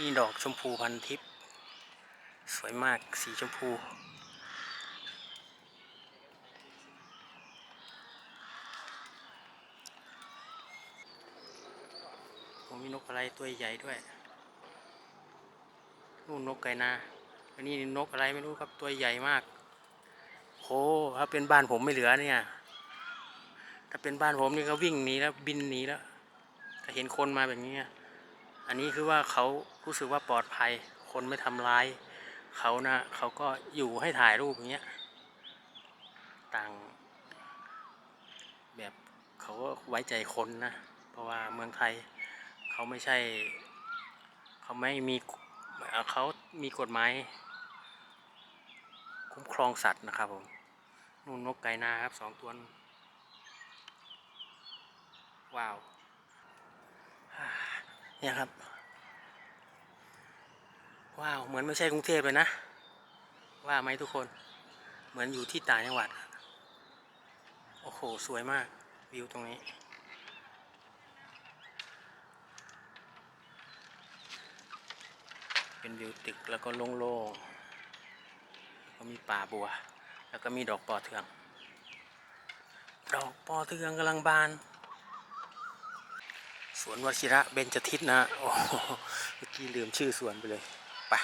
นี่ดอกชมพูพันทิพย์สวยมากสีชมพู ผมมีนกอะไรตัวใหญ่ด้วยนู่นนกไก่นาอันนี้นกอะไรไม่รู้ครับตัวใหญ่มากโหถ้าเป็นบ้านผมไม่เหลือเนี่ย ถ้าเป็นบ้านผมนี่ก็วิ่งหนีแล้วบินหนีแล้วถ้าเห็นคนมาแบบนี้ อันนี้คือว่าเขารู้สึกว่าปลอดภัย คนไม่ทำร้ายเขานะเขาก็อยู่ให้ถ่ายรูปอย่างเงี้ยต่าง แบบเขาก็ไว้ใจคนนะ เพราะว่าเมืองไทยเขาไม่ใช่ เขาไม่มีเขามีกฎหมายคุ้มครองสัตว์นะครับผมนู่นนกไก่นาครับสองตัว ว้าว เนี่ยครับ ว้าว เหมือนไม่ใช่กรุงเทพเลยนะ ว่าไหมทุกคน เหมือนอยู่ที่ต่างจังหวัด โอ้โห สวยมาก วิวตรงนี้ เป็นวิวตึกแล้วก็โล่งๆก็มีป่าบัว แล้วก็มีดอกปอเทือง ดอกปอเทืองกำลังบาน วนวชิระเบญจทิศนะโอ้โหเมื่อกี้ลืมชื่อสวนไปเลยไปะ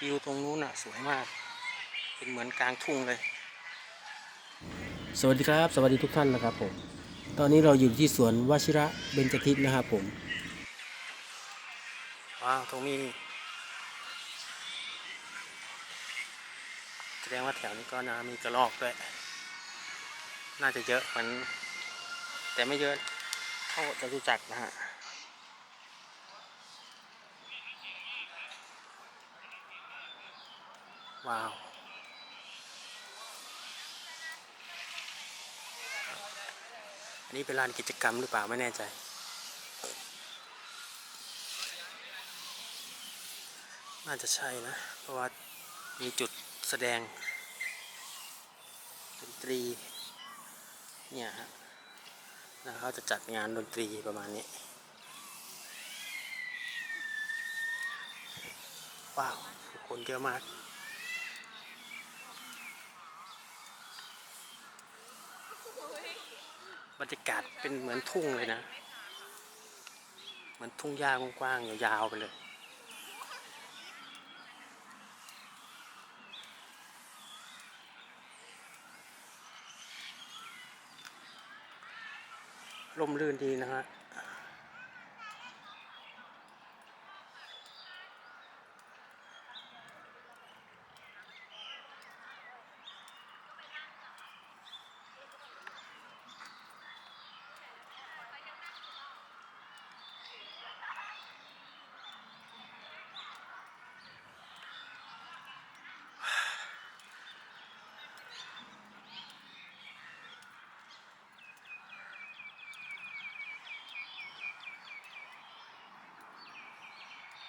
วิวตรงนู้นน่ะสวยมาก เป็นเหมือนกลางทุ่งเลย สวัสดีครับ สวัสดีทุกท่านนะครับผม ตอนนี้เราอยู่ที่สวนวชิระเบญจทิศนะครับผมว้าวตรงนี้นี่แสดงว่าแถวนี้ก็นามีกระรอกด้วย น่าจะเยอะเหมือน แต่ไม่เยอะเท่าจตุจักรนะฮะว้าวอันนี้เป็นลานกิจกรรมหรือเปล่าไม่แน่ใจน่าจะใช่นะ เพราะว่ามีจุดแสดงดนตรีเนี่ยฮะ นะเขาจะจัดงานดนตรีประมาณนี้ ว้าว คนเยอะมากบรรยากาศเป็นเหมือนทุ่งเลยนะ เหมือนทุ่งหญ้ากว้างๆยาวๆไปเลย ร่มรื่นดีนะฮะ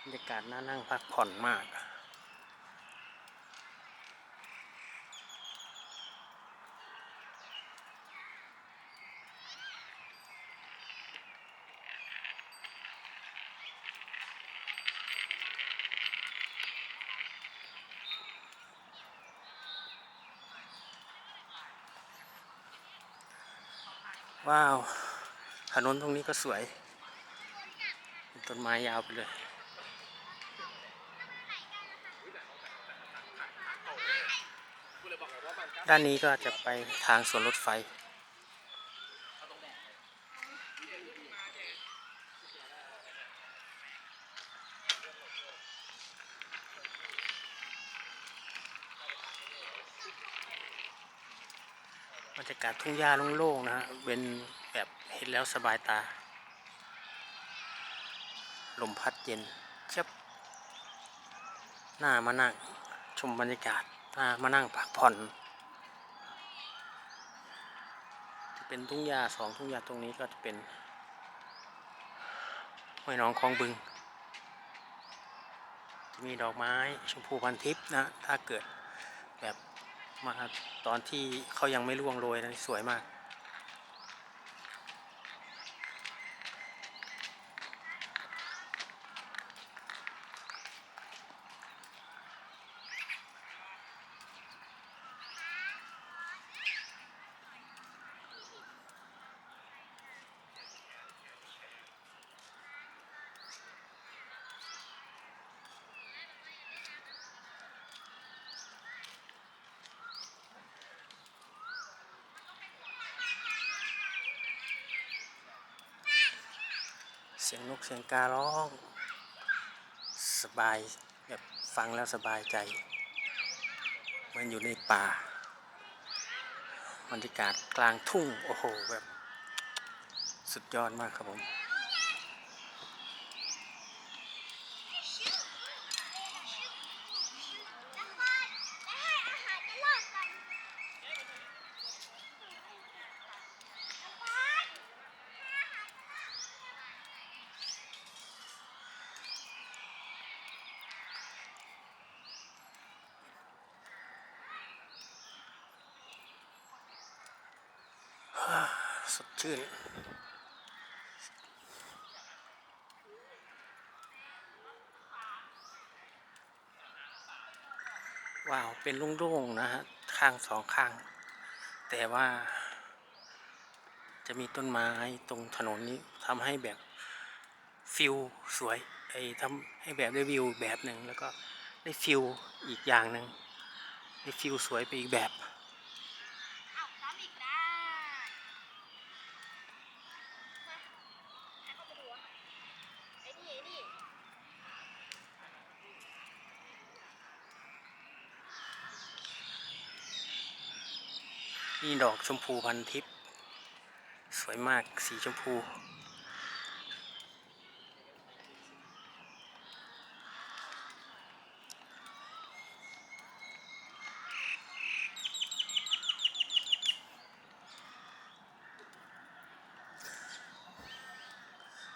บรรยากาศน่านั่งพักผ่อนมากว้าว ถนนตรงนี้ก็สวย ต้นไม้ยาวไปเลย ด้านนี้ก็จะไปทางสวนรถไฟ บรรยากาศทุ่งหญ้าโล่งๆนะฮะ เป็นแบบเห็นแล้วสบายตา ลมพัดเย็นเจ็บหน้ามานั่งชมบรรยากาศหน้ามานั่งพักผ่อน จะ เป็นทุ่งหญ้าสองทุ่งหญ้าตรงนี้ก็จะเป็นห้วยน้องคลองบึงจะมีดอกไม้ชมพูพันทิพย์นะถ้าเกิดแบบมาตอนที่เขายังไม่ร่วงโรยนะสวยมาก สียงนกเสียงการ้อง สบายแบบฟังแล้วสบายใจ มันอยู่ในป่าบรรยากาศกลางทุ่ง โอ้โห แบบ สุดยอดมากครับผม สดชื่น ว้าว เป็นโล่งๆนะฮะ ข้างสองข้าง แต่ว่า จะมีต้นไม้ตรงถนนนี้ทำให้แบบฟิลสวย ไอ้ทำให้แบบได้วิวแบบหนึ่งแล้วก็ได้ฟิลอีกอย่างหนึ่งได้ฟิลสวยไปอีกแบบ เอาซ้ำอีกได้มาให้เข้าไปดูอะไอ้นี่ไอ้นี่ นี่ดอกชมพูพันทิพย์สวยมากสีชมพู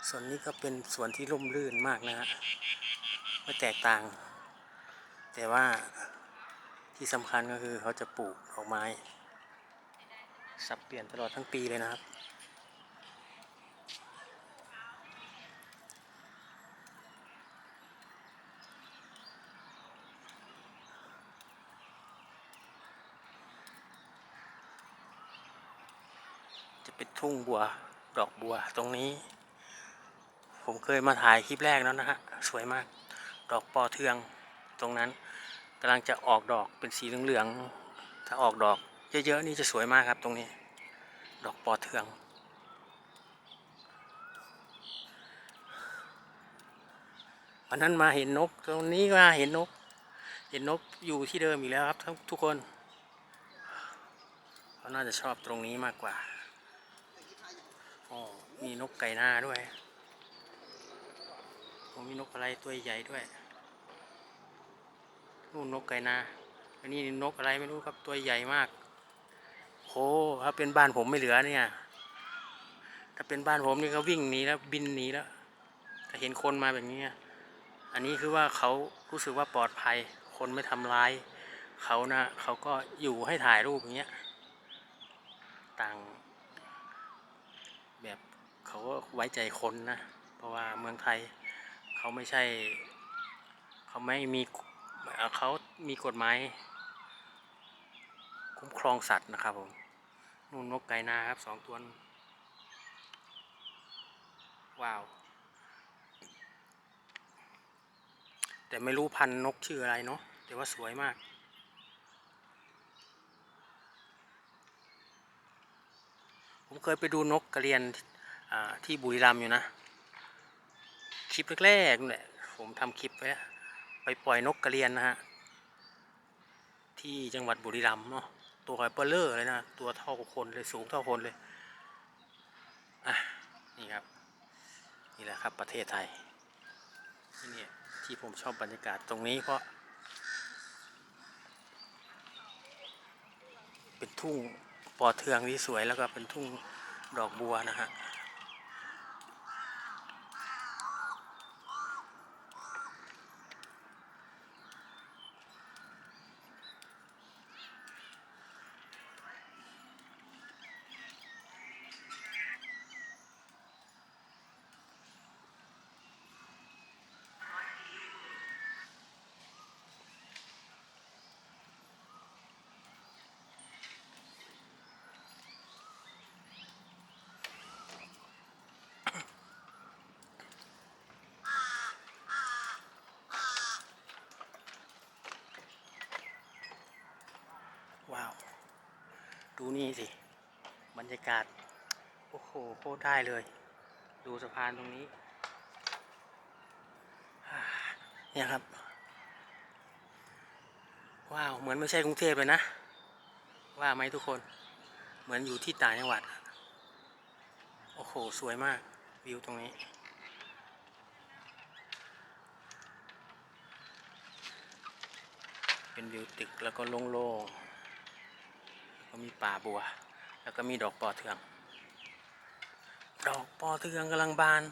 ส่วนนี้ก็เป็นสวนที่ร่มรื่นมากนะฮะไม่แตกต่าง แต่ว่าที่สำคัญก็คือเขาจะปลูกดอกไม้ สับเปลี่ยนตลอดทั้งปีเลยนะครับ จะเป็นทุ่งบัวดอกบัวตรงนี้ ผมเคยมาถ่ายคลิปแรกแล้วนะฮะ สวยมาก ดอกปอเทืองตรงนั้นกำลังจะออกดอกเป็นสีเหลืองๆถ้าออกดอก เยอะๆนี่จะสวยมากครับตรงนี้ ดอกปอเทือง วันนั้นมาเห็นนก ตรงนี้มาเห็นนก เห็นนกอยู่ที่เดิมอีกแล้วครับทุกคนเขาน่าจะชอบตรงนี้มากกว่าอ๋อมีนกไก่หน้าด้วยโอ้มีนกอะไรตัวใหญ่ด้วยนู่นนกไก่นาอันนี้นกอะไรไม่รู้ครับตัวใหญ่มาก โหถ้าเป็นบ้านผมไม่เหลือเนี่ย ถ้าเป็นบ้านผมนี่ก็วิ่งหนีแล้วบินหนีแล้วถ้าเห็นคนมาแบบนี้ อันนี้คือว่าเขารู้สึกว่าปลอดภัย คนไม่ทำร้ายเขานะเขาก็อยู่ให้ถ่ายรูปอย่างเงี้ย ต่างแบบเขาก็ไว้ใจคนนะ เพราะว่าเมืองไทยเขาไม่ใช่ เขาไม่มีเขามีกฎหมายคุ้มครองสัตว์นะครับผม นู่นนกไก่นาครับสองตัว ว้าว แต่ไม่รู้พันนกชื่ออะไรเนาะแต่ว่าสวยมาก ผมเคยไปดูนกกระเรียนที่บุรีรัมย์อยู่นะ คลิปแรกๆนั่นแหละผมทำคลิปไว้ไปปล่อยนกกระเรียนนะฮะ ที่จังหวัดบุรีรัมย์เนาะ ตัวเปลเลอร์เลยนะ ตัวเท่าคนเลยสูงเท่าคนเลยอะนี่ครับ นี่แหละครับประเทศไทยที่นี่ที่ผมชอบบรรยากาศตรงนี้เพราะ เป็นทุ่งปอเทืองที่สวยแล้วก็เป็นทุ่งดอกบัวนะฮะ ดูนี่สิ บรรยากาศ โอ้โหโคตรได้เลย ดูสะพานตรงนี้ เนี่ยครับ ว้าว เหมือนไม่ใช่กรุงเทพเลยนะ ว่าไหมทุกคน เหมือนอยู่ที่ต่างจังหวัด โอ้โห สวยมาก วิวตรงนี้เป็นวิวตึกแล้วก็โล่งๆ ก็มีป่าบัว แล้วก็มีดอกปอเทือง ดอกปอเทืองกำลังบาน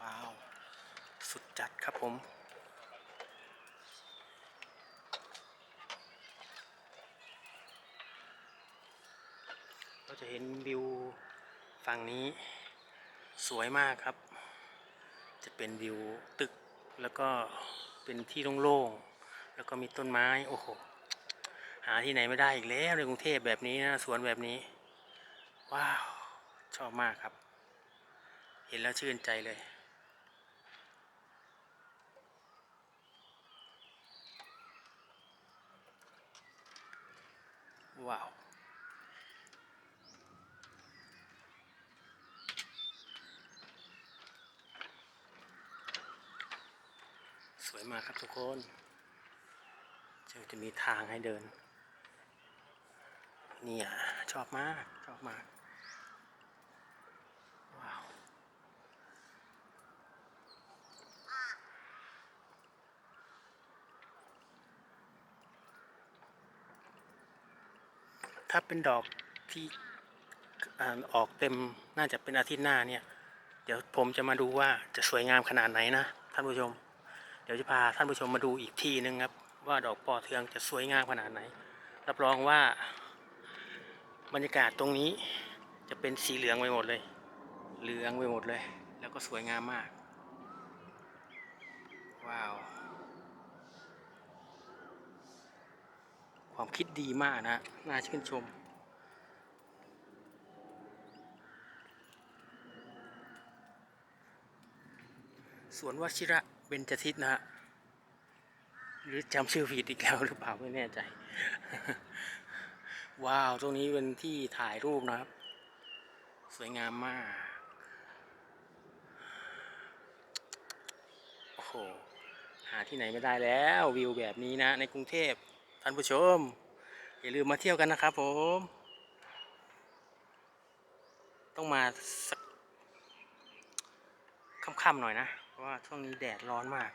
ว้าว สุดจัดครับผมเราจะเห็นวิวฝั่งนี้สวยมากครับ จะเป็นวิวตึกแล้วก็ เป็นที่โล่งๆแล้วก็มีต้นไม้โอ้โหหาที่ไหนไม่ได้อีกแล้วในกรุงเทพแบบนี้นะสวนแบบนี้ว้าวชอบมากครับ เห็นแล้วชื่นใจเลยว้าว สวยมากครับทุกคนจะจะมีทางให้เดินเนี่ยชอบมาก ชอบมาก ว้าวถ้าเป็นดอกที่อ่าออกเต็มน่าจะเป็นอาทิตย์หน้าเนี่ย เดี๋ยวผมจะมาดูว่าจะสวยงามขนาดไหนนะท่านผู้ชม เดี๋ยวจะพาท่านผู้ชมมาดูอีกทีนึงครับ ว่าดอกปอเทืองจะสวยงามขนาดไหน รับรองว่า บรรยากาศตรงนี้จะเป็นสีเหลืองไปหมดเลย เหลืองไปหมดเลย แล้วก็สวยงามมาก ว้าว ความคิดดีมากนะ น่าชื่นชมสวนวชิระ เบญจทิศนะฮะหรือจำชื่อผิดอีกแล้วหรือเปล่าไม่แน่ใจ ว้าวตรงนี้เป็นที่ถ่ายรูปนะครับ สวยงามมาก โอ้โห หาที่ไหนไม่ได้แล้ววิวแบบนี้นะ ในกรุงเทพท่านผู้ชม อย่าลืมมาเที่ยวกันนะครับผม ต้องมาสักค่ำๆหน่อยนะ ราะว่าช่วงนี้แดดร้อนมาก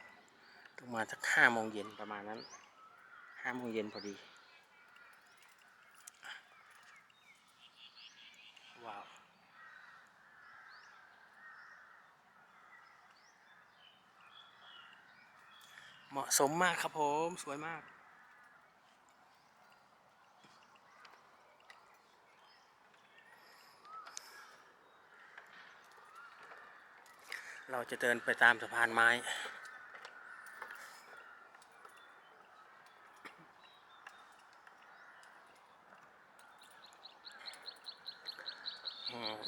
ต้องมาสักห้าโมงเย็นประมาณนั้นห้าโมงเย็นพอดีว้าวเหมาะสมมากครับผม สวยมาก เราจะเดินไปตามสะพานไม้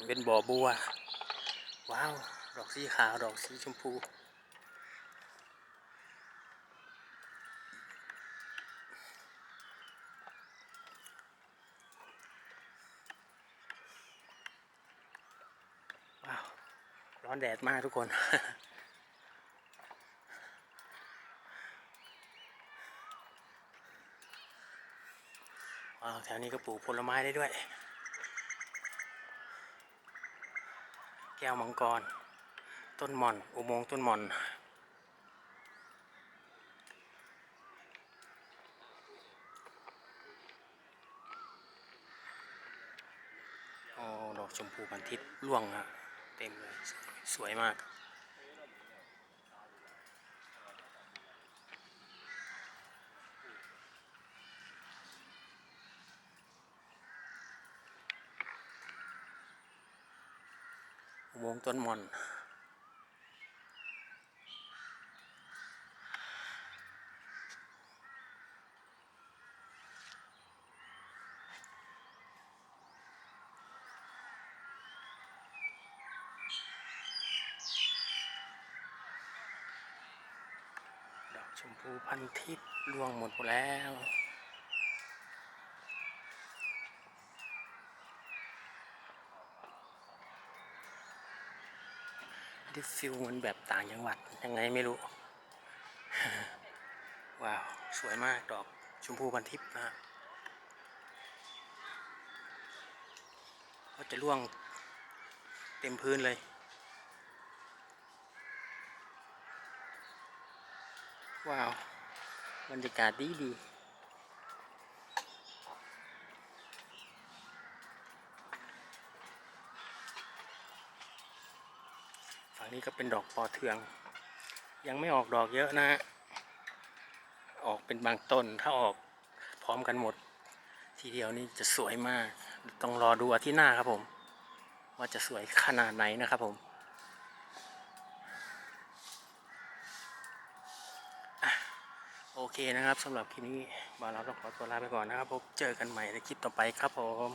เป็นบ่อบัว ว้าว ดอกสีขาว ดอกสีชมพู ว้าว ร้ อนแดดมากทุกคนว้าวแถวนี้ก็ปลูกผลไม้ได้ด้วย แก้วมังกร ต้นหม่อน อุโมงค์ต้นหม่อนโอ้ดอกชมพูพันทิพย์ร่วงฮะ เต็มเลย สวยมากอุโมงค์ต้นม่อน มพูพันทิพย์ร่วงหมดแล้วดิฟิลมันแบบต่างจังหวัด ยังไงไม่รู้ ว้าว สวยมากดอกชมพูพันทิพย์นะฮะก็จะร่วงเต็มพื้นเลย ว้าวบรรยากาศดีดีฝั่งนี้ก็เป็นดอกปอเทือง ยังไม่ออกดอกเยอะนะฮะออกเป็นบางต้นถ้าออกพร้อมกันหมด ทีเดียวนี่จะสวยมาก ต้องรอดูอาทิตย์หน้าครับผม ว่าจะสวยขนาดไหนนะครับผมอะโอ เคนะครับสำหรับคลิปนี้บอลเราต้องขอตัวลาไปก่อนนะครับพบเจอกันใหม่ในคลิปต่อไปครับผม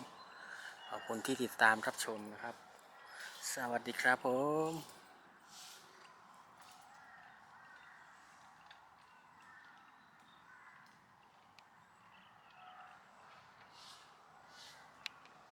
ขอบคุณที่ติดตามรับชมนะครับ สวัสดีครับผม